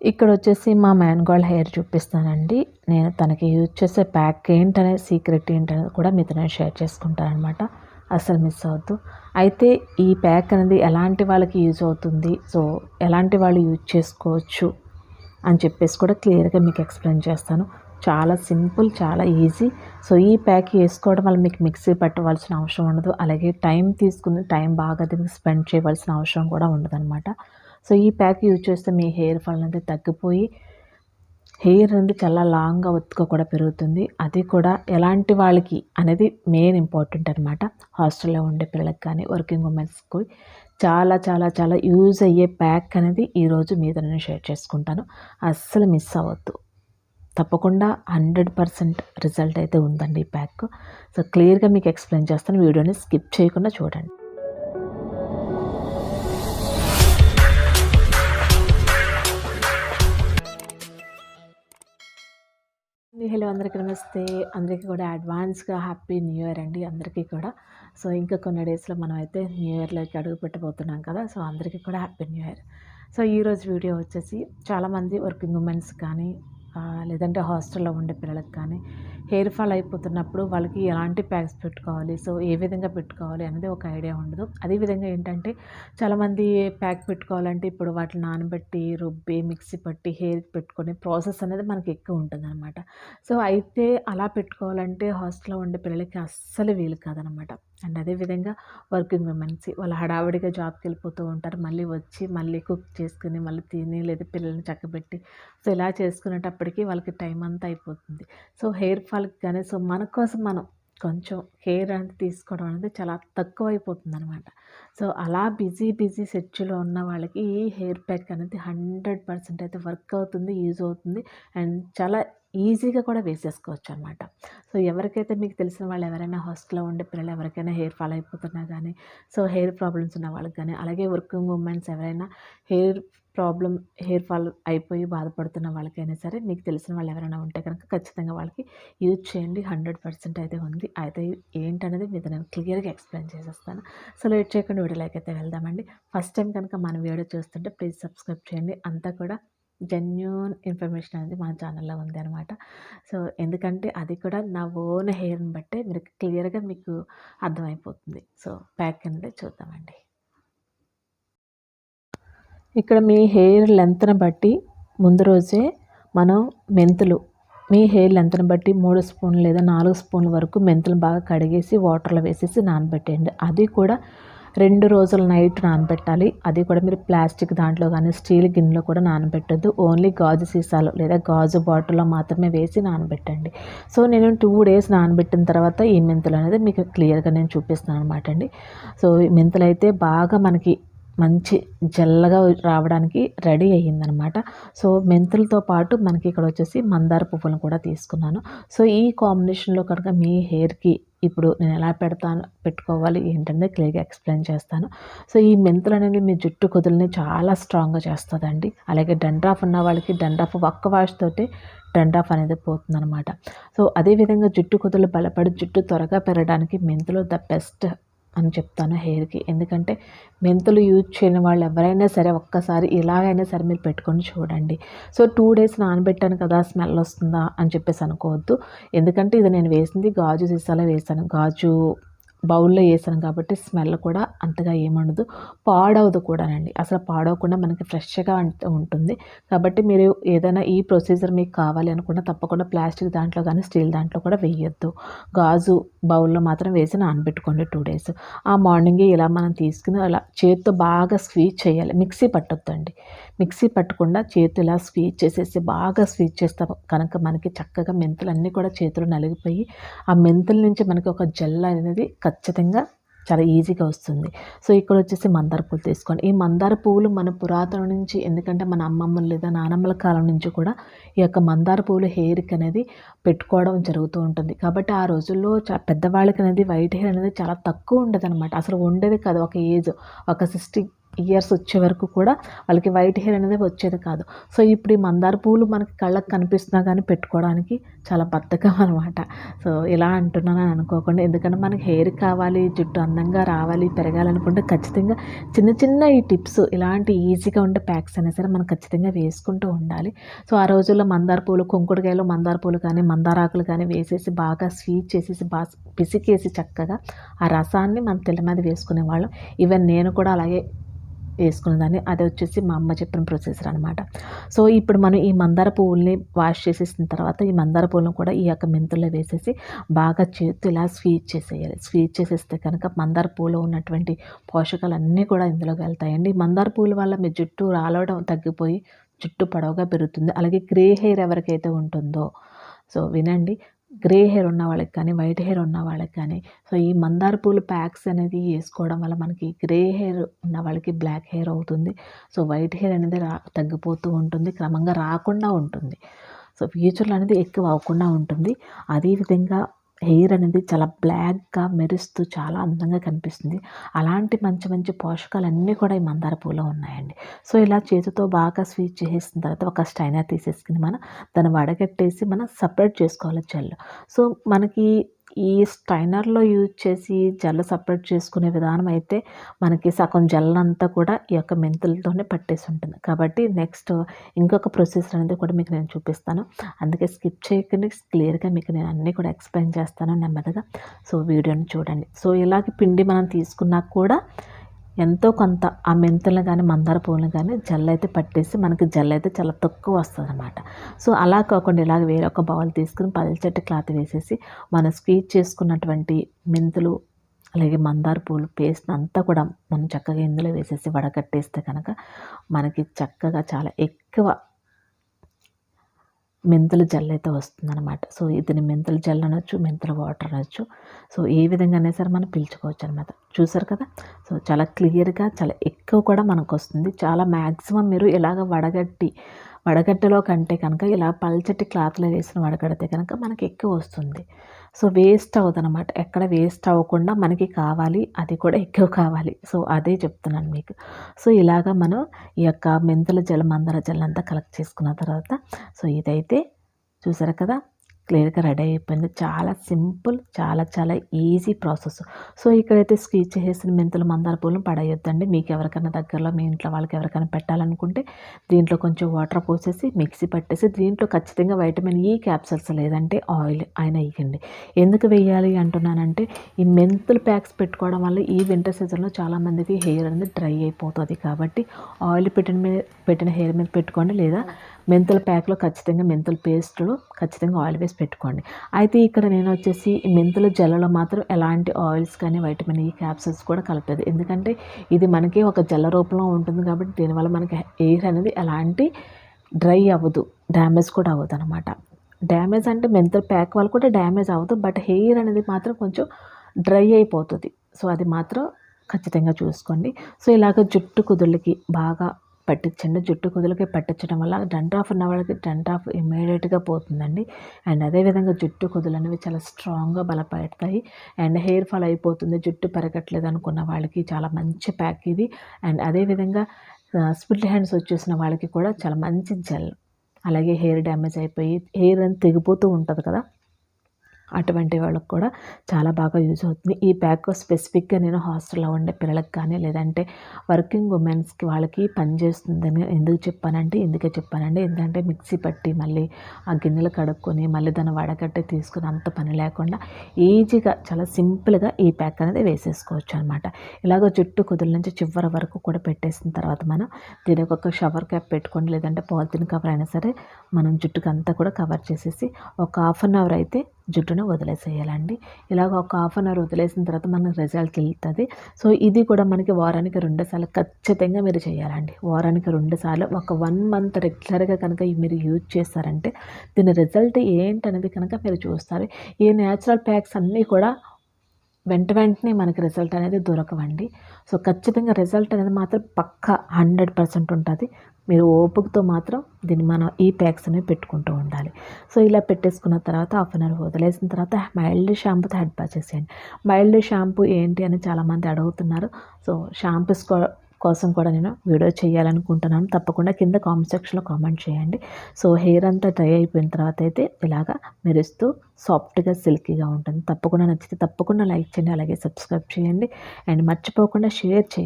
ఇక్కడ వచ్చేసి మా మ్యాన్గాల్ హెయిర్ చూపిస్తానండి. నేను తనకి యూజ్ చేసే ప్యాక్ ఏంటనే సీక్రెట్ ఏంటనేది కూడా మీతో నేను షేర్ చేసుకుంటానమాట అసలు మిస్ అవ్వద్దు. అయితే ఈ ప్యాక్ అనేది ఎలాంటి వాళ్ళకి యూజ్ అవుతుంది? సో ఎలాంటి వాళ్ళు యూజ్ చేసుకోవచ్చు? అని చెప్పేసి కూడా క్లియర్గా మీకు ఎక్స్ప్లెయిన్ చేస్తాను. చాలా సింపుల్ చాలా ఈజీ. సో ఈ ప్యాక్ వేసుకోవడం వల్ల మీకు మిక్సీ పట్టవలసిన అవసరం ఉండదు. అలాగే టైం తీసుకుని టైం బాగా దీనికి స్పెండ్ చేయవలసిన అవసరం కూడా ఉండదు సో ఈ ప్యాక్ యూజ్ చేస్తే మీ హెయిర్ ఫాల్ అనేది తగ్గిపోయి హెయిర్ అనేది చాలా లాంగ్గా ఒత్తుగా కూడా పెరుగుతుంది. అది కూడా ఎలాంటి వాళ్ళకి అనేది మెయిన్ ఇంపార్టెంట్ అనమాట హాస్టల్లో ఉండే పిల్లలకి కానీ వర్కింగ్ ఉమెన్స్కి చాలా చాలా చాలా యూజ్ అయ్యే ప్యాక్ అనేది ఈరోజు మీద నేను షేర్ చేసుకుంటాను. అస్సలు మిస్ అవ్వద్దు. తప్పకుండా హండ్రెడ్ పర్సెంట్ రిజల్ట్ అయితే ఉందండి ఈ ప్యాక్. సో క్లియర్గా మీకు ఎక్స్ప్లెయిన్ చేస్తాను. వీడియోని స్కిప్ చేయకుండా చూడండి. హలో అందరికీ నమస్తే. అందరికీ కూడా అడ్వాన్స్గా హ్యాపీ న్యూ ఇయర్ అండి అందరికీ కూడా. సో ఇంకా కొన్ని డేస్లో మనం అయితే న్యూ ఇయర్లోకి అడుగు పెట్టబోతున్నాం కదా సో అందరికీ కూడా హ్యాపీ న్యూ ఇయర్. సో ఈరోజు వీడియో వచ్చేసి చాలామంది వర్కింగ్ ఉమెన్స్ కానీ లేదంటే హాస్టల్లో ఉండే పిల్లలకు కానీ హెయిర్ ఫాల్ అయిపోతున్నప్పుడు వాళ్ళకి ఎలాంటి ప్యాక్స్ పెట్టుకోవాలి? సో ఏ విధంగా పెట్టుకోవాలి అనేది ఒక ఐడియా ఉండదు. అదేవిధంగా ఏంటంటే చాలామంది ప్యాక్ పెట్టుకోవాలంటే ఇప్పుడు వాటిని నానబెట్టి రుబ్బి మిక్సీ పట్టి హెయిర్ పెట్టుకునే ప్రాసెస్ అనేది మనకి ఎక్కువ ఉంటుంది అనమాట సో అయితే అలా పెట్టుకోవాలంటే హాస్టల్లో ఉండే పిల్లలకి అస్సలు వీలు కాదనమాట అండ్ అదేవిధంగా వర్కింగ్ విమెన్స్కి వాళ్ళు హడావిడిగా జాబ్కి వెళ్ళిపోతూ ఉంటారు. మళ్ళీ వచ్చి మళ్ళీ కుక్ చేసుకుని మళ్ళీ తిని లేదా పిల్లల్ని చక్కబెట్టి సో ఇలా చేసుకునేటప్పటికి వాళ్ళకి టైం అంతా అయిపోతుంది. సో హెయిర్ ఫాల్ వాళ్ళకి కానీ సో మన కోసం మనం కొంచెం హెయిర్ అనేది తీసుకోవడం అనేది చాలా తక్కువ అయిపోతుంది అనమాట సో అలా బిజీ బిజీ సెర్చ్లో ఉన్న వాళ్ళకి ఈ హెయిర్ ప్యాక్ అనేది హండ్రెడ్ పర్సెంట్ అయితే వర్క్ అవుతుంది యూజ్ అవుతుంది. అండ్ చాలా ఈజీగా కూడా వేసేసుకోవచ్చు అనమాట సో ఎవరికైతే మీకు తెలిసిన వాళ్ళు ఎవరైనా హాస్టల్లో ఉండే పిల్లలు ఎవరికైనా హెయిర్ ఫాల్ అయిపోతున్నా కానీ సో హెయిర్ ప్రాబ్లమ్స్ ఉన్న వాళ్ళకి కానీ అలాగే వర్కింగ్ ఉమెన్స్ ఎవరైనా హెయిర్ ప్రాబ్లం హెయిర్ ఫాల్ అయిపోయి బాధపడుతున్న వాళ్ళకైనా సరే మీకు తెలిసిన వాళ్ళు ఎవరైనా ఉంటే కనుక ఖచ్చితంగా వాళ్ళకి యూజ్ చేయండి. హండ్రెడ్ పర్సెంట్ అయితే ఉంది. అయితే ఏంటనేది మీద నేను క్లియర్గా ఎక్స్ప్లెయిన్ చేసేస్తాను. సో లేట్ చేయకుండా వీడియోలోకి అయితే వెళ్దామండి. ఫస్ట్ టైం కనుక మన వీడియో చూస్తుంటే ప్లీజ్ సబ్స్క్రైబ్ చేయండి. అంతా కూడా జెన్యున్ ఇన్ఫర్మేషన్ అనేది మన ఛానల్లో ఉంది అనమాట సో ఎందుకంటే అది కూడా నా ఓన్ హెయిర్ని బట్టే మీరు క్లియర్గా మీకు అర్థమైపోతుంది. సో ప్యాక్ అనేది చూద్దామండి. ఇక్కడ మీ హెయిర్ లెంత్ని బట్టి ముందు రోజే మనం మెంతులు మీ హెయిర్ లెంత్ని బట్టి మూడు స్పూన్లు లేదా నాలుగు స్పూన్ల వరకు మెంతులు బాగా కడిగేసి వాటర్లో వేసేసి నానబెట్టేయండి. అది కూడా రెండు రోజులు నైట్ నానబెట్టాలి. అది కూడా మీరు ప్లాస్టిక్ దాంట్లో కానీ స్టీల్ గిన్నెలో కూడా నానబెట్టద్దు. ఓన్లీ గాజు సీసాలు లేదా గాజు బాటిల్లో మాత్రమే వేసి నానబెట్టండి. సో నేను టూ డేస్ నానబెట్టిన తర్వాత ఈ మెంతులు అనేది మీకు క్లియర్గా నేను చూపిస్తాను అనమాట అండి. సో ఈ మెంతులు అయితే బాగా మనకి మంచి జల్లగా రావడానికి రెడీ అయ్యిందనమాట సో మెంతులతో పాటు మనకి ఇక్కడ వచ్చేసి మందార పువ్వులను కూడా తీసుకున్నాను. సో ఈ కాంబినేషన్లో కనుక మీ హెయిర్కి ఇప్పుడు నేను ఎలా పెడతాను పెట్టుకోవాలి ఏంటంటే క్లియర్గా ఎక్స్ప్లెయిన్ చేస్తాను. సో ఈ మెంతులు అనేది మీ జుట్టు కుదులని చాలా స్ట్రాంగ్గా చేస్తుందండి. అలాగే డండ్రాఫ్ ఉన్న వాళ్ళకి డండ్రాఫ్ ఒక్క వాష్ తోటి డండ్రాఫ్ అనేది పోతుందన్నమాట. సో అదేవిధంగా జుట్టు కుదులు బలపడి జుట్టు త్వరగా పెరగడానికి మెంతులు ద బెస్ట్ అని చెప్తాను హెయిర్కి. ఎందుకంటే మెంతులు యూజ్ చేయని వాళ్ళు ఎవరైనా సరే ఒక్కసారి ఇలాగైనా సరే మీరు పెట్టుకొని చూడండి. సో టూ డేస్ నానబెట్టాను కదా స్మెల్ వస్తుందా అని చెప్పేసి అనుకోవద్దు. ఎందుకంటే ఇది నేను వేసింది గాజు సీసాలో వేసాను. గాజు బౌల్లో వేసాను కాబట్టి స్మెల్ కూడా అంతగా ఏముండదు. పాడవదు కూడానండి. అసలు పాడవకుండా మనకి ఫ్రెష్గా ఉంటుంది. కాబట్టి మీరు ఏదైనా ఈ ప్రొసీజర్ మీకు కావాలి అనుకున్న తప్పకుండా ప్లాస్టిక్ దాంట్లో కానీ స్టీల్ దాంట్లో కూడా వేయొద్దు. గాజు బౌల్లో మాత్రం వేసి నానబెట్టుకోండి టూ డేస్. ఆ మార్నింగే ఇలా మనం తీసుకుని అలా చేతితో బాగా స్వీచ్ చేయాలి. మిక్సీ పట్టొద్దండి. మిక్సీ పట్టకుండా చేతిలా ఇలా స్వీట్ చేసేసి బాగా స్వీట్ చేస్తాం. కనుక మనకి చక్కగా మెంతులన్నీ కూడా చేతులు నలిగిపోయి ఆ మెంతుల నుంచి మనకి ఒక జెల్ అనేది ఖచ్చితంగా చాలా ఈజీగా వస్తుంది. సో ఇక్కడ వచ్చేసి మందార పువ్వులు తీసుకోండి. ఈ మందార పువ్వులు మన పురాతన నుంచి ఎందుకంటే మన అమ్మమ్మలు లేదా నానమ్మల కాలం నుంచి కూడా ఈ యొక్క మందార పువ్వులు హెయిర్కి అనేది పెట్టుకోవడం జరుగుతూ ఉంటుంది. కాబట్టి ఆ రోజుల్లో చా పెద్దవాళ్ళకి అనేది వైట్ హెయిర్ అనేది చాలా తక్కువ ఉండదు అనమాట అసలు ఉండేది కాదు. ఒక ఏజ్ ఒక సిక్స్టీ ఇయర్స్ వచ్చే వరకు కూడా వాళ్ళకి వైట్ హెయిర్ అనేది వచ్చేది కాదు. సో ఇప్పుడు ఈ మందార పువ్వులు మనకి కళ్ళకు కనిపిస్తున్నా కానీ పెట్టుకోవడానికి చాలా బద్ధకం అనమాట సో ఇలా అంటున్నానని అనుకోకుండా ఎందుకంటే మనకి హెయిర్ కావాలి జుట్టు అందంగా రావాలి పెరగాలనుకుంటే ఖచ్చితంగా చిన్న చిన్న ఈ టిప్స్ ఇలాంటి ఈజీగా ఉండే ప్యాక్స్ అయినా సరే మనం ఖచ్చితంగా వేసుకుంటూ ఉండాలి. సో ఆ రోజుల్లో మందార పూలు కుంకుడుకాయలు మందార పూలు కానీ మందారాకులు కానీ వేసేసి బాగా స్వీట్ చేసేసి బాగా పిసికేసి చక్కగా ఆ రసాన్ని మన తెల్ల మీద వేసుకునేవాళ్ళం ఈవెన్ నేను కూడా అలాగే వేసుకునేదాన్ని అది వచ్చేసి మా అమ్మ చెప్పిన ప్రొసెసర్ అనమాట సో ఇప్పుడు మనం ఈ మందార పువ్వుల్ని వాష్ చేసేసిన తర్వాత ఈ మందార పువ్వులను కూడా ఈ యొక్క మెంతుల్లో వేసేసి బాగా చేతి ఇలా స్వీట్ చేసేయాలి. స్వీట్ చేసేస్తే కనుక మందార పువ్వులో ఉన్నటువంటి పోషకాలు అన్నీ కూడా ఇందులోకి వెళ్తాయండి. మందార పూల వల్ల మీ జుట్టు రాలవడం తగ్గిపోయి జుట్టు పొడవుగా పెరుగుతుంది. అలాగే గ్రే హెయిర్ ఎవరికైతే ఉంటుందో. సో వినండి. గ్రే హెయిర్ ఉన్న వాళ్ళకి కానీ వైట్ హెయిర్ ఉన్న వాళ్ళకి కానీ సో ఈ మందార పూలు ప్యాక్స్ అనేది వేసుకోవడం వల్ల మనకి గ్రే హెయిర్ ఉన్న వాళ్ళకి బ్లాక్ హెయిర్ అవుతుంది. సో వైట్ హెయిర్ అనేది రా తగ్గిపోతూ ఉంటుంది క్రమంగా రాకుండా ఉంటుంది. సో ఫ్యూచర్లో అనేది ఎక్కువ అవ్వకుండా ఉంటుంది. అదేవిధంగా హెయిర్ అనేది చాలా బ్లాక్గా మెరుస్తూ చాలా అందంగా కనిపిస్తుంది. అలాంటి మంచి మంచి పోషకాలు అన్నీ కూడా ఈ మందార పూలో ఉన్నాయండి. సో ఇలా చేతితో బాగా స్వీట్ చేసేసిన తర్వాత ఒక స్టైనర్ తీసేసుకుని మనం దాన్ని వడగట్టేసి మనం సపరేట్ చేసుకోవాలి జెల్ సో మనకి ఈ స్టైనర్లో యూజ్ చేసి జల్ల సపరేట్ చేసుకునే విధానం అయితే మనకి సగం జల్లంతా కూడా ఈ యొక్క మెంతులతోనే పట్టేసి ఉంటుంది కాబట్టి నెక్స్ట్ ఇంకొక ప్రొసెసర్ అనేది కూడా మీకు నేను చూపిస్తాను. అందుకే స్కిప్ చేయకుండా. క్లియర్గా మీకు నేను అన్నీ కూడా ఎక్స్ప్లెయిన్ చేస్తాను నెమ్మదిగా. సో వీడియోని చూడండి. సో ఇలాగ పిండి మనం తీసుకున్నా కూడా ఎంతో కొంత ఆ మెంతులను కానీ మందార పువ్వులను కానీ జల్లైతే పట్టేసి మనకి జల్లైతే చాలా తక్కువ వస్తుంది అనమాట సో అలా కాకుండా ఇలాగ వేరొక బౌల్ తీసుకుని పల్చటి క్లాత్ వేసేసి మనం స్క్వీజ్ చేసుకున్నటువంటి మెంతులు అలాగే మందార పూలు పేస్ట్ అంతా కూడా మనం చక్కగా ఇందులో వేసేసి వడగట్టేస్తే కనుక మనకి చక్కగా చాలా ఎక్కువ మెంతుల జెల్ అయితే వస్తుందన్నమాట. సో ఇది మెంతుల జెల్ అనొచ్చు మెంతుల వాటర్ అనొచ్చు. సో ఏ విధంగా అయినా సరే మనం పీల్చుకోవచ్చు అనమాట చూసారు కదా? సో చాలా క్లియర్గా చాలా ఎక్కువ కూడా మనకు వస్తుంది చాలా మ్యాక్సిమం మీరు ఇలాగ వడగట్టి వడగట్టలో కంటే కనుక ఇలా పల్చటి క్లాత్లో వేసిన వడగడితే కనుక మనకి ఎక్కువ వస్తుంది. సో వేస్ట్ అనమాట ఎక్కడ వేస్ట్ అవ్వకుండా మనకి కావాలి అది కూడా ఎక్కువ కావాలి. సో అదే చెప్తున్నాను మీకు. సో ఇలాగా మనం ఈ యొక్క మెంతుల జలం మందర జలం అంతా కలెక్ట్ చేసుకున్న తర్వాత సో ఇదైతే చూసారు కదా? క్లియర్గా రెడీ అయిపోయింది. చాలా సింపుల్ చాలా చాలా ఈజీ ప్రాసెస్. సో ఇక్కడైతే స్క్వీజ్ చేసిన మెంతులు మందార పూలను పడేయొద్దండి. మీకు ఎవరికైనా దగ్గరలో మీ ఇంట్లో వాళ్ళకి ఎవరికైనా పెట్టాలనుకుంటే దీంట్లో కొంచెం వాటర్ పోసేసి మిక్సీ పట్టేసి దీంట్లో ఖచ్చితంగా వైటమిన్ ఈ క్యాప్సల్స్ లేదంటే ఆయిల్ అయినా వేయండి ఎందుకు వేయాలి అంటున్నానంటే ఈ మెంతులు ప్యాక్స్ పెట్టుకోవడం వల్ల ఈ వింటర్ సీజన్లో చాలామందికి హెయిర్ అనేది డ్రై అయిపోతుంది. కాబట్టి ఆయిల్ పెట్టిన మీద పెట్టిన హెయిర్ మీద పెట్టుకోండి. లేదా మెంతుల ప్యాక్లో ఖచ్చితంగా మెంతుల పేస్టులు ఖచ్చితంగా ఆయిల్ వేసి పెట్టుకోండి. అయితే ఇక్కడ నేను వచ్చేసి మెంతుల జల్లలో మాత్రం ఎలాంటి ఆయిల్స్ కానీ వైటమిన్ ఈ క్యాప్సూల్స్ కూడా కలపలేదు. ఎందుకంటే ఇది మనకి ఒక జల్ల రూపంలో ఉంటుంది కాబట్టి దీనివల్ల మనకి ఎయిర్ అనేది ఎలాంటి డ్రై అవ్వదు డ్యామేజ్ కూడా అవ్వదు అనమాట డ్యామేజ్ అంటే మెంతుల ప్యాక్ వల్ల కూడా డ్యామేజ్ అవ్వదు బట్ హెయిర్ అనేది మాత్రం కొంచెం డ్రై అయిపోతుంది. సో అది మాత్రం ఖచ్చితంగా చూసుకోండి. సో ఇలాగ జుట్టు కుదుళ్ళకి బాగా పట్టించండి జుట్టు కుదులకి పట్టించడం వల్ల డండ్రాఫ్ ఉన్న వాళ్ళకి డండ్రాఫ్ ఇమీడియట్గా పోతుందండి. అండ్ అదేవిధంగా జుట్టు కుదులు అనేవి చాలా స్ట్రాంగ్గా బలపడతాయి. అండ్ హెయిర్ ఫాల్ అయిపోతుంది జుట్టు పెరగట్లేదు అనుకున్న వాళ్ళకి చాలా మంచి ప్యాక్ ఇది. అండ్ అదేవిధంగా స్పిల్ హ్యాండ్స్ వచ్చేసిన వాళ్ళకి కూడా చాలా మంచి జెల్. అలాగే హెయిర్ డ్యామేజ్ అయిపోయి హెయిర్ అని తెగిపోతూ ఉంటుంది కదా. అటువంటి వాళ్ళకి కూడా చాలా బాగా యూజ్ అవుతుంది. ఈ ప్యాక్ స్పెసిఫిక్గా నేను హాస్టల్లో ఉండే పిల్లలకు కానీ లేదంటే వర్కింగ్ ఉమెన్స్కి వాళ్ళకి పనిచేస్తుందని ఎందుకు చెప్పానంటే ఎందుకే చెప్పానండి ఎందుకంటే మిక్సీ పట్టి మళ్ళీ ఆ గిన్నెలు కడుక్కొని మళ్ళీ దాన్ని వడగట్టి తీసుకుని అంత పని లేకుండా ఈజీగా చాలా సింపుల్గా ఈ ప్యాక్ అనేది వేసేసుకోవచ్చు అనమాట ఇలాగ జుట్టు కుదుల నుంచి చివరి వరకు కూడా పెట్టేసిన తర్వాత మనం దీనికి ఒక షవర్ క్యాప్ పెట్టుకోండి లేదంటే పాలిథిన్ కవర్ అయినా సరే మనం జుట్టుకు అంతా కూడా కవర్ చేసేసి ఒక హాఫ్ అన్ అవర్ అయితే జుట్టును వదిలేసేయాలండి. ఇలాగ ఒక హాఫ్ అన్ అవర్ వదిలేసిన తర్వాత మనకు రిజల్ట్ తెలుస్తుంది సో ఇది కూడా మనకి వారానికి రెండుసార్లు ఖచ్చితంగా మీరు చేయాలండి. వారానికి రెండుసార్లు ఒక వన్ మంత్ రెగ్యులర్గా కనుక మీరు యూజ్ చేస్తారంటే దీని రిజల్ట్ ఏంటనేది కనుక మీరు చూస్తారు. ఈ న్యాచురల్ ప్యాక్స్ అన్నీ కూడా వెంట వెంటనే మనకి రిజల్ట్ అనేది దొరకవండి. సో ఖచ్చితంగా రిజల్ట్ అనేది మాత్రం పక్క హండ్రెడ్ పర్సెంట్ ఉంటుంది. మీరు ఓపికతో మాత్రం దీన్ని మనం ఈ ప్యాక్స్ అనేవి పెట్టుకుంటూ ఉండాలి. సో ఇలా పెట్టేసుకున్న తర్వాత హాఫ్ అన్ అవర్ వదిలేసిన తర్వాత మైల్డ్ షాంపూతో హెడ్ బాత్ చేసేయండి. మైల్డ్ షాంపూ ఏంటి అని చాలామంది అడుగుతున్నారు. సో షాంపూస్ కోసం కూడా నేను వీడియో చేయాలనుకుంటున్నాను. తప్పకుండా కింద కామెంట్ సెక్షన్లో కామెంట్ చేయండి. సో హెయిర్ అంతా డ్రై అయిపోయిన తర్వాత అయితే ఇలాగా మెరుస్తూ సాఫ్ట్గా సిల్కీగా ఉంటుంది. తప్పకుండా నచ్చితే తప్పకుండా లైక్ చేయండి. అలాగే సబ్స్క్రైబ్ చేయండి. అండ్ మర్చిపోకుండా షేర్ చేయండి.